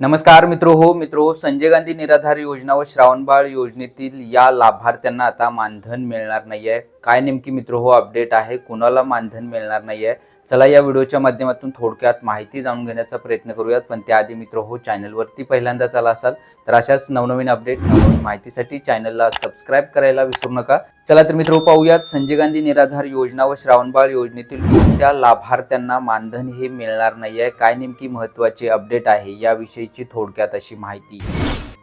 नमस्कार मित्र हो मित्र हो संजय गांधी निराधार योजना व श्रावणबाळ योजनेतील या लाभार्थ्यांना आता मानधन मिळणार नाही आहे काय नेमकी मित्र हो अपडेट आहे. कुणाला मानधन मिळणार नाही आहे चला या व्हिडिओच्या माध्यमातून थोडक्यात माहिती जाणून घेण्याचा प्रयत्न करूयात. पण त्याआधी मित्र हो चॅनलवरती पहिल्यांदा चला असाल तर अशाच नवनवीन अपडेट नवनवीन माहितीसाठी चॅनलला सबस्क्राईब करायला विसरू नका. चला तर मित्र हो, पाहूयात. संजय गांधी निराधार योजना व श्रावणबाळ योजनेतील कोणत्या लाभार्थ्यांना मानधन हे मिळणार नाही आहे काय नेमकी महत्वाची अपडेट आहे? याविषयीची थोडक्यात अशी माहिती.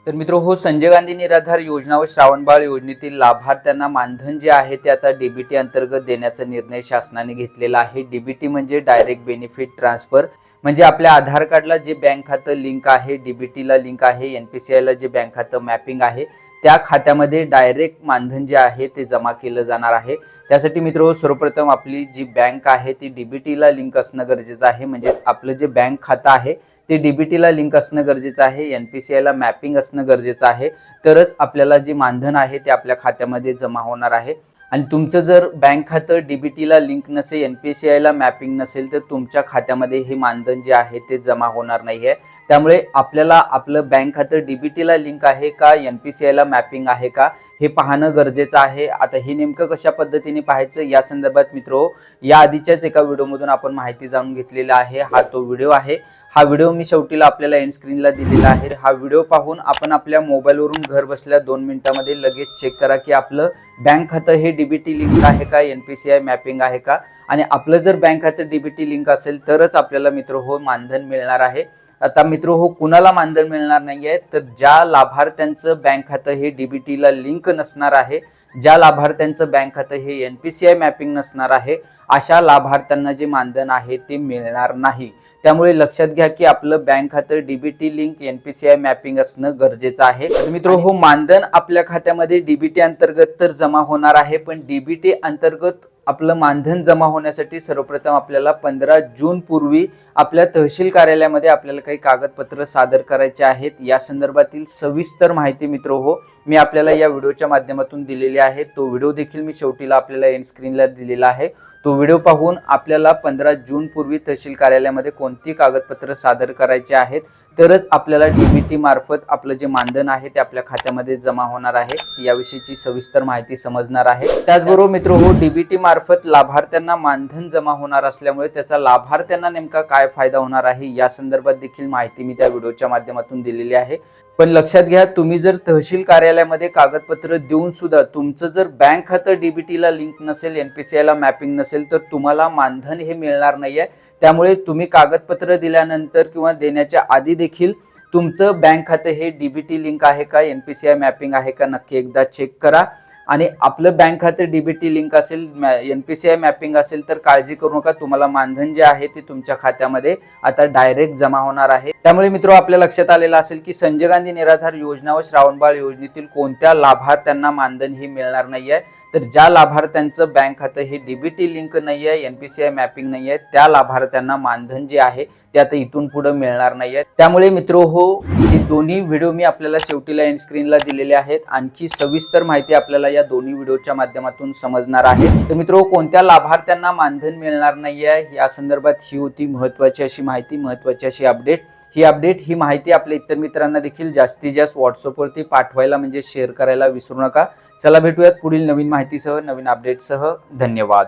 तर मित्र हो संजय गांधी निराधार योजना व श्रावणबाळ योजनेतील लाभार्थ्यांना मानधन जे आहे ते आता डीबीटी अंतर्गत देण्याचा निर्णय शासनाने घेतलेला आहे. डीबीटी म्हणजे डायरेक्ट बेनिफिट ट्रान्सफर म्हणजे आपल्या आधार कार्डला जे बँक खातं लिंक आहे डीबीटीला लिंक आहे एन पी सी आयला जे बँक खातं मॅपिंग आहे त्या खात्यामध्ये डायरेक्ट मानधन जे आहे ते जमा केलं जाणार आहे. त्यासाठी मित्र सर्वप्रथम आपली जी बँक आहे ती डीबीटीला लिंक असणं गरजेचं आहे. म्हणजेच आपलं जे बँक खातं आहे ते डीबीटीला लिंक असणं गरजेचं आहे. एन पी सी आयला मॅपिंग असणं गरजेचं आहे. तरच आपल्याला जे मानधन आहे ते आपल्या खात्यामध्ये जमा होणार आहे. आणि तुमचं जर बँक खातं डीबीटीला लिंक नसेल एन पी सी आयला मॅपिंग नसेल तर तुमच्या खात्यामध्ये हे मानधन जे आहे ते जमा होणार नाही आहे त्यामुळे आपल्याला आपलं बँक खातं डीबीटीला लिंक आहे का एन पी सी आयला मॅपिंग आहे का हे पाहणं गरजेचं आहे. आता हे नेमकं कशा पद्धतीने पाहायचं या संदर्भात मित्रो या आधीच्याच एका व्हिडिओमधून आपण माहिती जाणून घेतलेला आहे. हा तो व्हिडिओ आहे. हा व्हिडिओ मी शेवटीला आपल्याला एंड स्क्रीनला दिलेला आहे. हा व्हिडिओ पाहून आपण आपल्या मोबाईलवरून घर बसल्या दोन मिनिटामध्ये लगेच चेक करा की आपलं बँक खातं हे डीबीटी लिंक आहे का? N P C I mapping आहे का? आणि आपलं जर बँक खातं डीबीटी लिंक असेल तरच आपल्याला मित्र हो मानधन मिळणार आहे. आता मित्र हो कुणाला मानधन मिळणार नाही आहे तर ज्या लाभार्थ्यांचं बँक खातं हे डीबीटीला लिंक नसणार आहे ज्या लाभार्थ्यांचं बँक खातं हे N P C I mapping नसणार आहे अशा लाभार्थ्यांना जे मानधन आहे ते मिळणार नाही. त्यामुळे लक्षात घ्या की आपलं बँक खातं DBT link N P C I mapping असणं गरजेचं आहे. तर मित्र हो मानधन आपल्या खात्यामध्ये डीबीटी अंतर्गत तर जमा होणार आहे पण डीबीटी अंतर्गत आपलं मानधन जमा होण्यासाठी सर्वप्रथम आपल्याला पंधरा जून पूर्वी आपल्या तहसील कार्यालयामध्ये आपल्याला काही कागदपत्र सादर करायचे आहेत. या संदर्भातील सविस्तर माहिती मित्र हो मी आपल्याला या व्हिडिओच्या माध्यमातून दिलेली आहे. तो व्हिडिओ देखील मी शेवटीला आपल्याला एंड स्क्रीनला दिलेला आहे. तो व्हिडिओ पाहून आपल्याला पंधरा जून पूर्वी तहसील कार्यालयामध्ये कोणती कागदपत्र सादर करायचे आहेत तरच आपल्याला डीबीटी मार्फत आपलं जे मानधन आहे ते आपल्या खात्यामध्ये जमा होणार आहे. याविषयीची सविस्तर माहिती समजणार आहे. त्याचबरोबर मित्र हो डीबीटी मार्फत लाभार्थ्यांना मानधन जमा होणार असल्यामुळे त्याचा लाभार्थ्यांना नेमका काय फायदा होणार आहे या संदर्भात देखील माहिती मी त्या व्हिडिओच्या माध्यमातून दिलेली आहे. पण लक्षात घ्या तुम्ही जर तहसील कार्यालयामध्ये कागदपत्र देऊन सुद्धा तुमचं जर बँक खातं डीबीटीला लिंक नसेल एन पी सी आयला मॅपिंग नसेल तर तुम्हाला मानधन हे मिळणार नाही आहे त्यामुळे तुम्ही कागदपत्र दिल्यानंतर किंवा देण्याच्या आधी देखील तुमचं बँक खातं हे डीबीटी लिंक आहे का N P C I mapping आहे का नक्की एकदा चेक करा. आणि आपलं बँक खातं डीबीटी लिंक असेल एनपीसीआय मॅपिंग असेल तर काळजी करू नका. तुम्हाला मानधन जे आहे ते तुमच्या खात्यामध्ये आता डायरेक्ट जमा होणार आहे. त्यामुळे मित्र आपल्या लक्षात आलेलं असेल की संजय गांधी निराधार योजना व श्रावणबाळ योजनेतील कोणत्या लाभार्थ्यांना मानधन हे मिळणार नाही आहे तर ज्या लाभार्थ्यांचं बँक खातं हे डीबीटी लिंक नाही आहे एनपीसीआय मॅपिंग नाही आहे त्या लाभार्थ्यांना मानधन जे आहे ते आता इथून पुढे मिळणार नाही आहे त्यामुळे मित्र हो हे दोन्ही व्हिडिओ मी आपल्याला शेवटीला एंड स्क्रीनला दिलेले आहेत. आणखी सविस्तर माहिती आपल्याला या दोन्ही व्हिडिओच्या माध्यमातून समजणार आहे. तर मित्र कोणत्या लाभार्थ्यांना मानधन मिळणार नाही आहे या संदर्भात ही होती महत्वाची अशी माहिती महत्वाची अशी अपडेट ही अपडेट ही माहिती आपल्या इतर मित्रांना देखील जास्तीत जास्त व्हॉट्सअपवरती पाठवायला म्हणजे शेअर करायला विसरू नका. चला भेटूयात पुढील नवीन माहितीसह नवीन अपडेटसह धन्यवाद.